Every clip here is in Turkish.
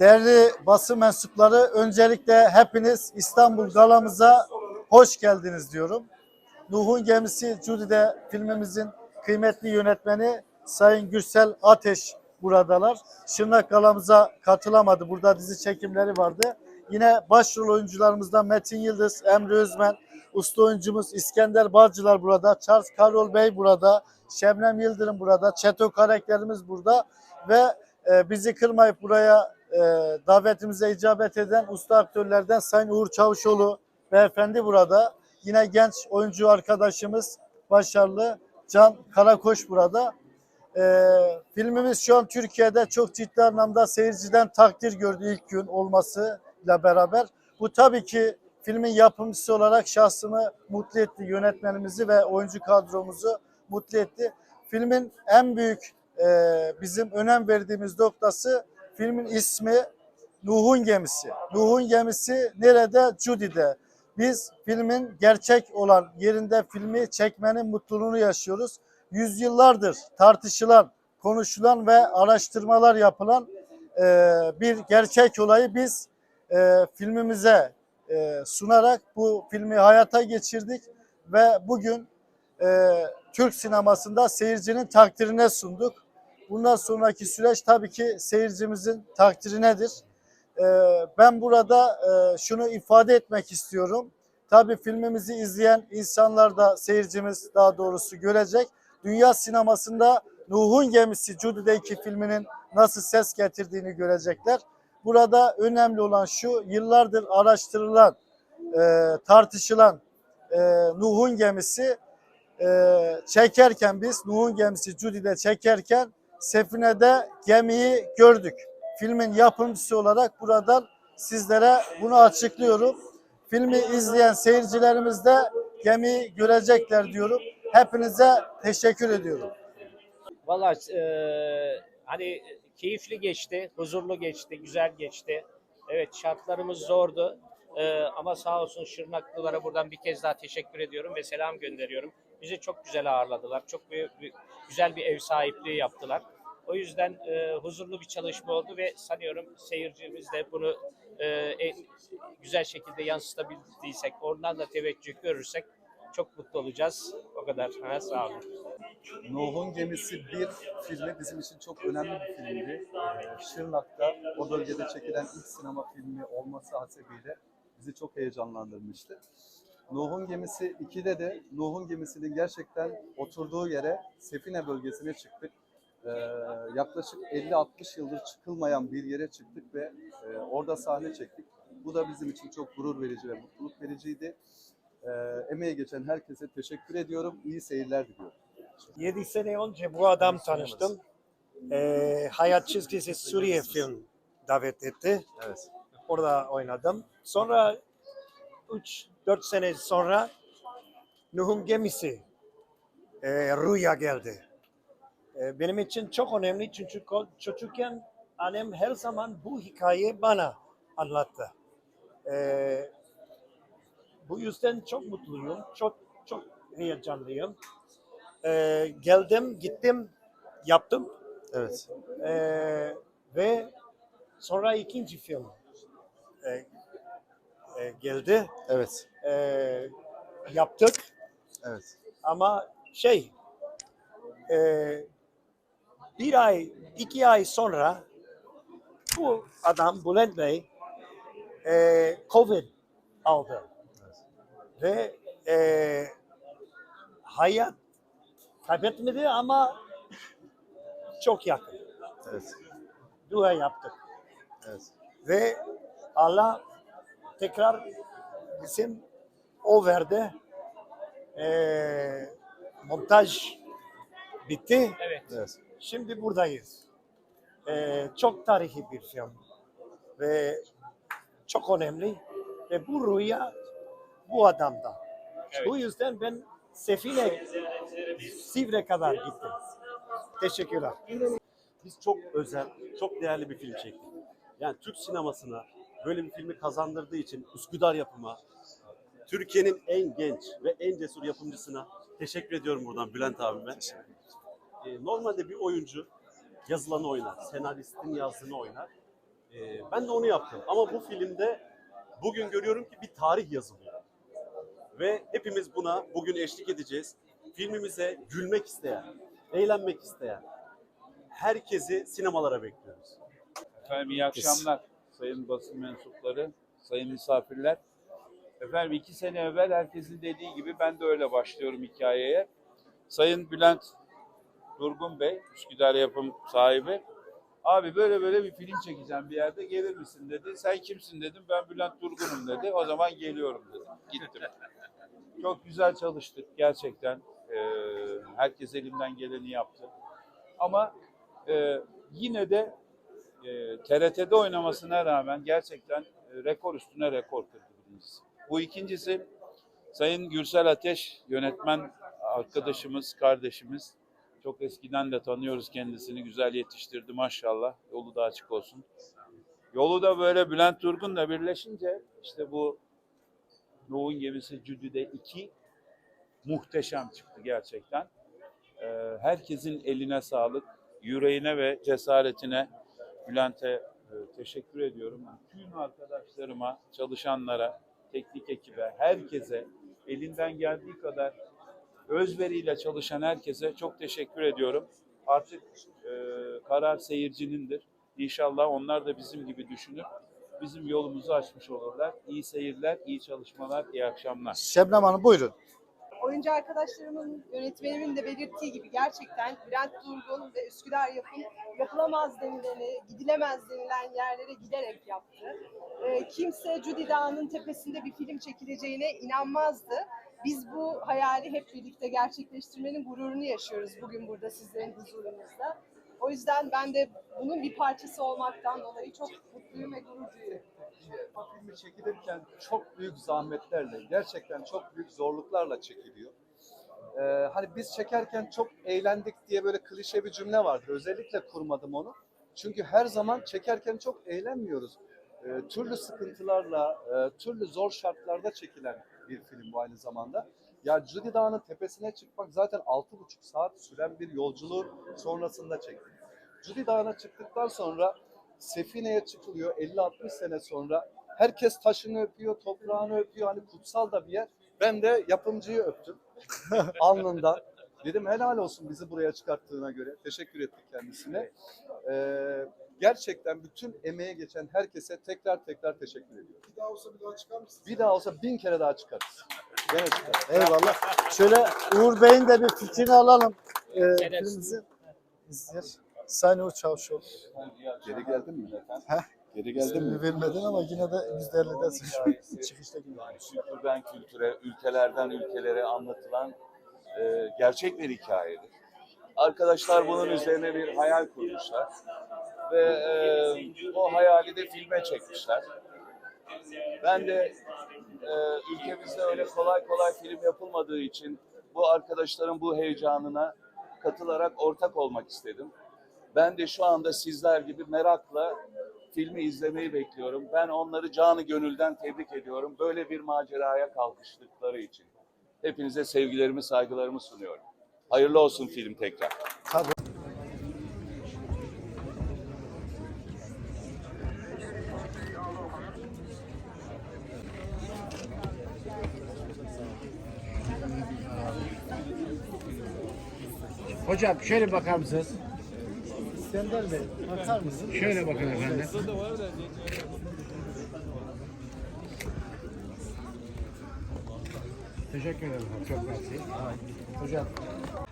Değerli basın mensupları, öncelikle hepiniz İstanbul Galamıza hoş geldiniz diyorum. Nuh'un Gemisi Cudi'de filmimizin kıymetli yönetmeni Sayın Gürsel Ateş buradalar. Şırnak Galamıza katılamadı. Burada dizi çekimleri vardı. Yine başrol oyuncularımızdan Metin Yıldız, Emre Özmen, usta oyuncumuz İskender Balcılar burada, Charles Karol Bey burada, Şebnem Yıldırım burada, Çeto karakterimiz burada ve e, bizi kırmayıp buraya e, davetimize icabet eden usta aktörlerden Sayın Uğur Çavuşoğlu beyefendi burada. Yine genç oyuncu arkadaşımız başarılı Can Karakoş burada. E, filmimiz şu an Türkiye'de çok ciddi anlamda seyirciden takdir gördü ilk gün olmasıyla beraber. Bu tabii ki filmin yapımcısı olarak şahsımı mutlu etti, yönetmenimizi ve oyuncu kadromuzu mutlu etti. Filmin en büyük e, bizim önem verdiğimiz noktası filmin ismi Nuh'un gemisi. Nuh'un gemisi nerede? Judy'de. Biz filmin gerçek olan yerinde filmi çekmenin mutluluğunu yaşıyoruz. Yüzyıllardır tartışılan, konuşulan ve araştırmalar yapılan e, bir gerçek olayı biz e, filmimize e, sunarak bu filmi hayata geçirdik ve bugün e, Türk sinemasında seyircinin takdirine sunduk. Bundan sonraki süreç tabii ki seyircimizin takdirinedir. E, ben burada e, şunu ifade etmek istiyorum. Tabii filmimizi izleyen insanlar da seyircimiz daha doğrusu görecek. Dünya sinemasında Nuh'un Gemisi Judy'deki filminin nasıl ses getirdiğini görecekler. Burada önemli olan şu yıllardır araştırılan, e, tartışılan e, Nuh'un gemisi çekerken biz Nuh'un gemisi Judy'de çekerken Sefine'de gemiyi gördük. Filmin yapımcısı olarak buradan sizlere bunu açıklıyorum. Filmi izleyen seyircilerimiz de gemiyi görecekler diyorum. Hepinize teşekkür ediyorum. Valla eee, hani keyifli geçti, huzurlu geçti, güzel geçti. Evet şartlarımız zordu Eee, ama sağ olsun Şırnaklılara buradan bir kez daha teşekkür ediyorum ve selam gönderiyorum. Bizi çok güzel ağırladılar, çok bir, bir- güzel bir ev sahipliği yaptılar. O yüzden eee, huzurlu bir çalışma oldu ve sanıyorum seyircimiz de bunu eee, en güzel şekilde yansıtabildiysek, oradan da teveccüh görürsek çok mutlu olacağız. O kadar. Ha, sağ olun. Nuh'un Gemisi 1 filmi bizim için çok önemli bir filmdi. Şırnak'ta o bölgede çekilen ilk sinema filmi olması hasebiyle bizi çok heyecanlandırmıştı. Nuh'un Gemisi 2'de de Nuh'un Gemisi'nin gerçekten oturduğu yere Sefine bölgesine çıktık. Ee, yaklaşık 50-60 yıldır çıkılmayan bir yere çıktık ve e, orada sahne çektik. Bu da bizim için çok gurur verici ve mutluluk vericiydi. Ee, emeğe geçen herkese teşekkür ediyorum. İyi seyirler diliyorum. 7 sene önce bu adam tanıştım. Ee, Hayat Çizgisi Suriye film davet etti. Evet. Orada oynadım. Sonra 3-4 sene sonra Nuh'un gemisi e, Rüya geldi. E, benim için çok önemli çünkü çocukken annem her zaman bu hikayeyi bana anlattı. E, bu yüzden çok mutluyum, çok çok heyecanlıyım. E, geldim, gittim, yaptım Evet. e, ve sonra ikinci film e, e, geldi, Evet. e, yaptık Evet. ama şey e, bir ay, iki ay sonra bu adam Bülent Bey e, Covid aldı ve e, hayat kaybetmedi ama çok yakın. Evet. Dua yaptık Evet. ve Allah tekrar bizim o verdi. E, montaj bitti. Evet. Evet. Şimdi buradayız. Ee, çok tarihi bir film ve çok önemli ve bu rüya bu adamda. Evet. Bu yüzden ben Sefine Sivre kadar gittim. Teşekkürler. Biz çok özel, çok değerli bir film çektik. Yani Türk sinemasına böyle bir filmi kazandırdığı için Üsküdar yapıma, Türkiye'nin en genç ve en cesur yapımcısına teşekkür ediyorum buradan Bülent abime. Ee, normalde bir oyuncu yazılanı oynar, senaristin yazdığını oynar. Ee, ben de onu yaptım. Ama bu filmde bugün görüyorum ki bir tarih yazılıyor. Ve hepimiz buna bugün eşlik edeceğiz. Filmimize gülmek isteyen, eğlenmek isteyen herkesi sinemalara bekliyoruz. Efendim iyi akşamlar sayın basın mensupları, sayın misafirler. Efendim iki sene evvel herkesin dediği gibi ben de öyle başlıyorum hikayeye. Sayın Bülent Durgun Bey, Üsküdar yapım sahibi. Abi böyle böyle bir film çekeceğim bir yerde gelir misin dedi. Sen kimsin dedim. Ben Bülent Durgun'um dedi. O zaman geliyorum dedim. Gittim. Çok güzel çalıştık gerçekten. Ee, herkes elinden geleni yaptı. Ama e, yine de e, TRT'de oynamasına rağmen gerçekten e, rekor üstüne rekor kırdı birincisi. Bu ikincisi Sayın Gürsel Ateş yönetmen arkadaşımız, kardeşimiz. Çok eskiden de tanıyoruz kendisini. Güzel yetiştirdi maşallah. Yolu da açık olsun. Yolu da böyle Bülent Turgun'la birleşince işte bu Nuh'un gemisi Cüdü'de iki muhteşem çıktı gerçekten. Ee, herkesin eline sağlık, yüreğine ve cesaretine Bülent'e e, teşekkür ediyorum. Bütün arkadaşlarıma, çalışanlara, teknik ekibe, herkese elinden geldiği kadar özveriyle çalışan herkese çok teşekkür ediyorum. Artık e, karar seyircinindir. İnşallah onlar da bizim gibi düşünüp bizim yolumuzu açmış olurlar. İyi seyirler, iyi çalışmalar, iyi akşamlar. Şebnem Hanım buyurun. Oyuncu arkadaşlarımın, yönetmenimin de belirttiği gibi gerçekten Bülent Durgun ve Üsküdar Yapım yapılamaz denileni, gidilemez denilen yerlere giderek yaptı. Ee, kimse Cudi Dağı'nın tepesinde bir film çekileceğine inanmazdı. Biz bu hayali hep birlikte gerçekleştirmenin gururunu yaşıyoruz bugün burada sizlerin huzurunuzda. O yüzden ben de bunun bir parçası olmaktan dolayı çok mutluyum ve gurur duyuyorum. Bu filmi çekilirken çok büyük zahmetlerle, gerçekten çok büyük zorluklarla çekiliyor. Ee, hani biz çekerken çok eğlendik diye böyle klişe bir cümle vardır. Özellikle kurmadım onu. Çünkü her zaman çekerken çok eğlenmiyoruz. Ee, türlü sıkıntılarla, e, türlü zor şartlarda çekilen bir film bu aynı zamanda. Ya Cudi Dağı'nın tepesine çıkmak zaten 6,5 saat süren bir yolculuğu sonrasında çektik. Cudi Dağı'na çıktıktan sonra Sefine'ye çıkılıyor 50-60 sene sonra. Herkes taşını öpüyor, toprağını öpüyor. Hani kutsal da bir yer. Ben de yapımcıyı öptüm alnından. Dedim helal olsun bizi buraya çıkarttığına göre. Teşekkür ettik kendisine. Ee, gerçekten bütün emeğe geçen herkese tekrar tekrar teşekkür ediyorum. Bir daha olsa bir daha çıkar mısın? Bir daha olsa bin kere daha çıkarız. Gene çıkarız. Eyvallah. Şöyle Uğur Bey'in de bir fikrini alalım. Ee, filmimizi izler. Sayın Uğur Çavuşoğlu. Geri geldin mi? Heh. Geri İsmini vermedin ama yine de %50'den çıkışta yine. kültürden kültüre, ülkelerden ülkelere anlatılan e, gerçek bir hikayedir. Arkadaşlar bunun üzerine bir hayal kurmuşlar ve e, o hayali de filme çekmişler. Ben de e, ülkemizde öyle kolay kolay film yapılmadığı için bu arkadaşların bu heyecanına katılarak ortak olmak istedim. Ben de şu anda sizler gibi merakla filmi izlemeyi bekliyorum. Ben onları canı gönülden tebrik ediyorum. Böyle bir maceraya kalkıştıkları için. Hepinize sevgilerimi, saygılarımı sunuyorum. Hayırlı olsun film tekrar. Hocam şöyle bakar mısınız? İskender Bey, bakar mısın? Şöyle bakın efendim. Teşekkür ederim. Çok mersi. Hocam.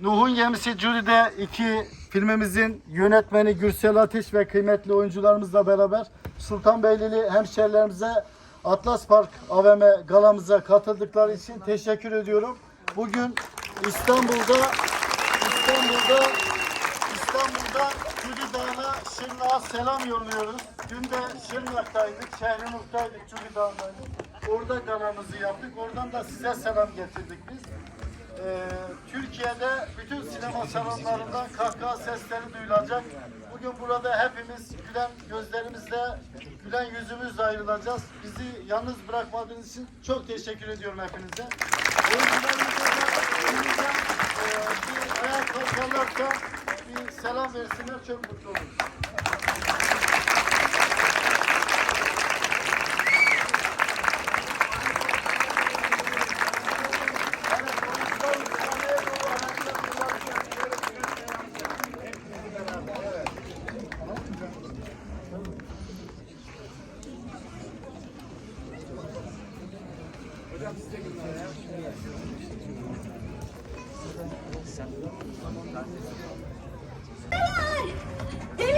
Nuh'un Gemisi Jüri'de iki filmimizin yönetmeni Gürsel Ateş ve kıymetli oyuncularımızla beraber Sultanbeylili hemşerilerimize Atlas Park AVM galamıza katıldıkları için teşekkür ediyorum. Bugün İstanbul'da İstanbul'da İstanbul'da Cüri Dağı'na Şırnak'a selam yolluyoruz. Dün de Şırnak'taydık, Şehrinurt'taydık, Cüri Dağı'ndaydık. Orada galamızı yaptık. Oradan da size selam getirdik biz. Ee, Türkiye'de bütün sinema salonlarından kahkaha sesleri duyulacak. Bugün burada hepimiz gülen gözlerimizle, gülen yüzümüzle ayrılacağız. Bizi yalnız bırakmadığınız için çok teşekkür ediyorum hepinize. Oyuncularımıza da e, bir ayağa kalkarlarsa bir selam versinler çok mutlu oluruz. Geliyorlar!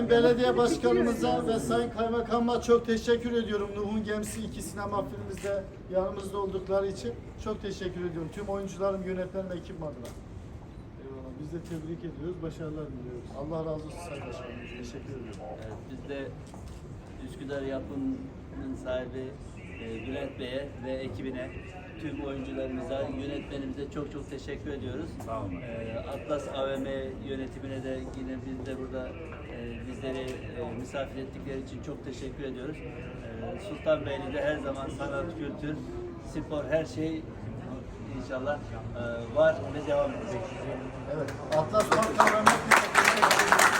Sayın Belediye Başkanımıza ve Sayın Kaymakamıma çok teşekkür ediyorum. Nuh'un Gemisi iki sinema filmimizde yanımızda oldukları için çok teşekkür ediyorum. Tüm oyuncularım, yönetmenim, ekibim adına. Eyvallah. Biz de tebrik ediyoruz, başarılar diliyoruz. Allah razı olsun Sayın Başkanım. Teşekkür ediyorum. Evet, biz de Üsküdar Yapım'ın sahibi Bülent Bey'e ve ekibine, tüm oyuncularımıza, yönetmenimize çok çok teşekkür ediyoruz. Sağ olun. Atlas AVM yönetimine de yine biz de burada e, bizleri e, misafir ettikleri için çok teşekkür ediyoruz. E, Sultanbeyli'de her zaman sanat, kültür, spor her şey inşallah e, var ve devam edecek. Evet. Atlas Park.